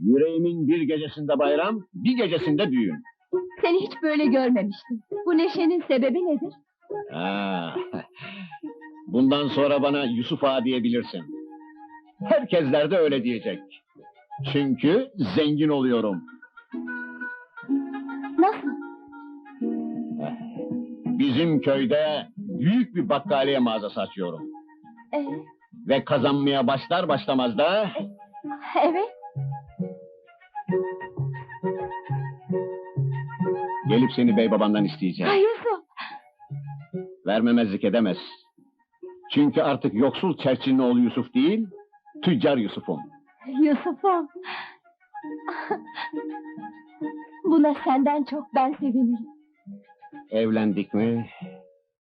Yüreğimin bir gecesinde bayram, bir gecesinde düğün. Seni hiç böyle görmemiştim. Bu neşenin sebebi nedir? Ha. Bundan sonra bana Yusuf Ağa diyebilirsin. Herkesler de öyle diyecek. Çünkü zengin oluyorum. Nasıl? Bizim köyde büyük bir bakkaliye mağazası açıyorum. Ee, Ve kazanmaya başlar başlamaz da evet. Gelip seni bey babandan isteyeceğim. Ay Yusuf. Vermemezlik edemez. Çünkü artık yoksul çerçinin oğlu Yusuf değil, tüccar Yusuf'um. Yusuf'um. Buna senden çok ben sevinirim. Evlendik mi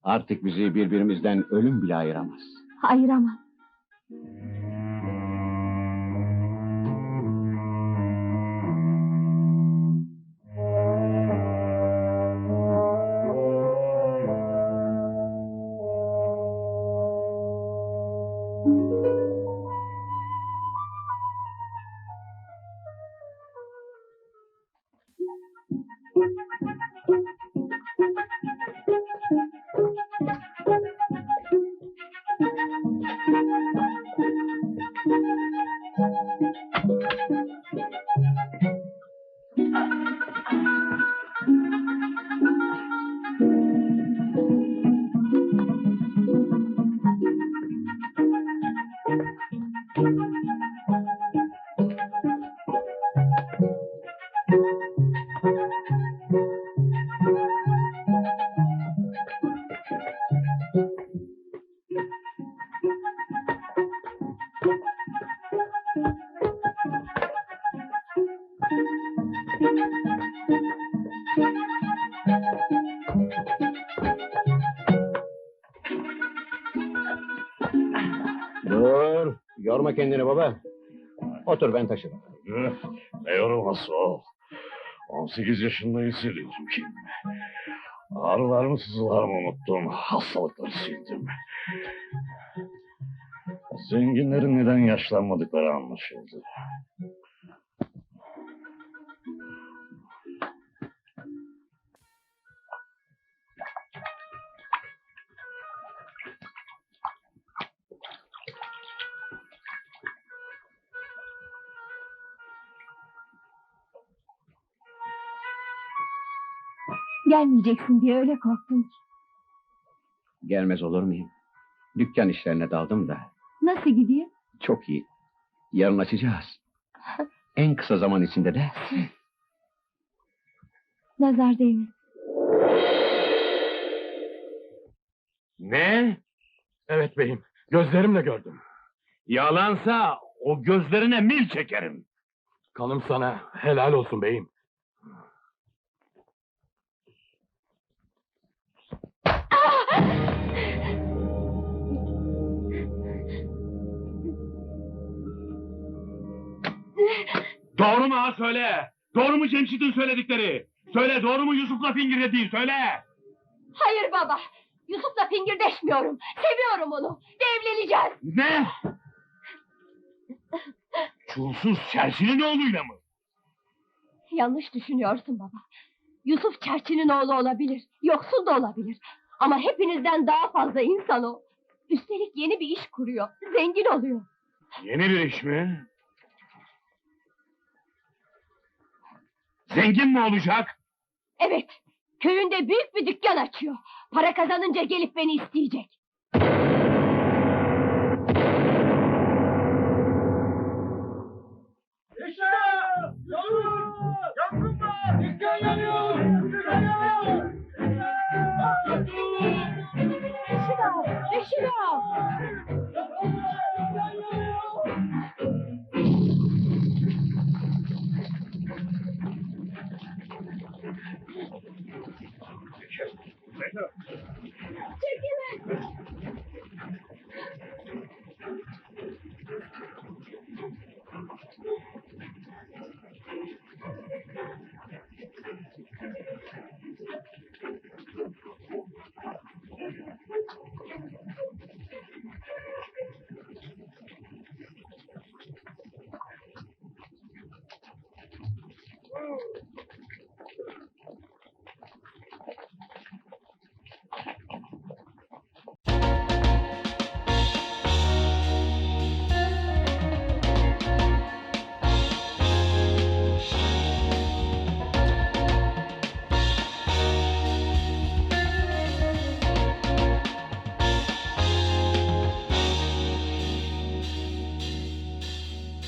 artık bizi birbirimizden ölüm bile ayıramaz. Ayıramam. Yorma kendini baba. Otur ben taşırım. Eh, Ne yorulması o? 18 yaşında hissediyorum kendimi. Ağrılarımı sızılarımı unuttum. Hastalıkları sildim. Zenginlerin neden yaşlanmadıkları anlaşıldı. Gelmeyeceksin diye öyle korktum ki. Gelmez olur muyum? Dükkan işlerine daldım da. Nasıl gidiyor? Çok iyi. Yarın açacağız. En kısa zaman içinde de Nazar değmesin. Ne? Evet beyim. Gözlerimle gördüm. Yalansa o gözlerine mil çekerim. Kanım sana helal olsun beyim. Doğru mu ha söyle? Doğru mu Cemşit'in söyledikleri? Söyle doğru mu Yusuf'la fingirlediği söyle. Hayır baba. Yusuf'la fingirdeşmiyorum. Seviyorum onu. Ve evleneceğiz. Ne? Çulsuz Çerşi'nin oğluyla mı? Yanlış düşünüyorsun baba. Yusuf çerçinin oğlu olabilir. Yoksul da olabilir. Ama hepinizden daha fazla insan o. Üstelik yeni bir iş kuruyor. Zengin oluyor. Yeni bir iş mi? Zengin mi olacak? Evet. Köyünde büyük bir dükkan açıyor. Para kazanınca gelip beni isteyecek. Reşida! Reşida! Oh.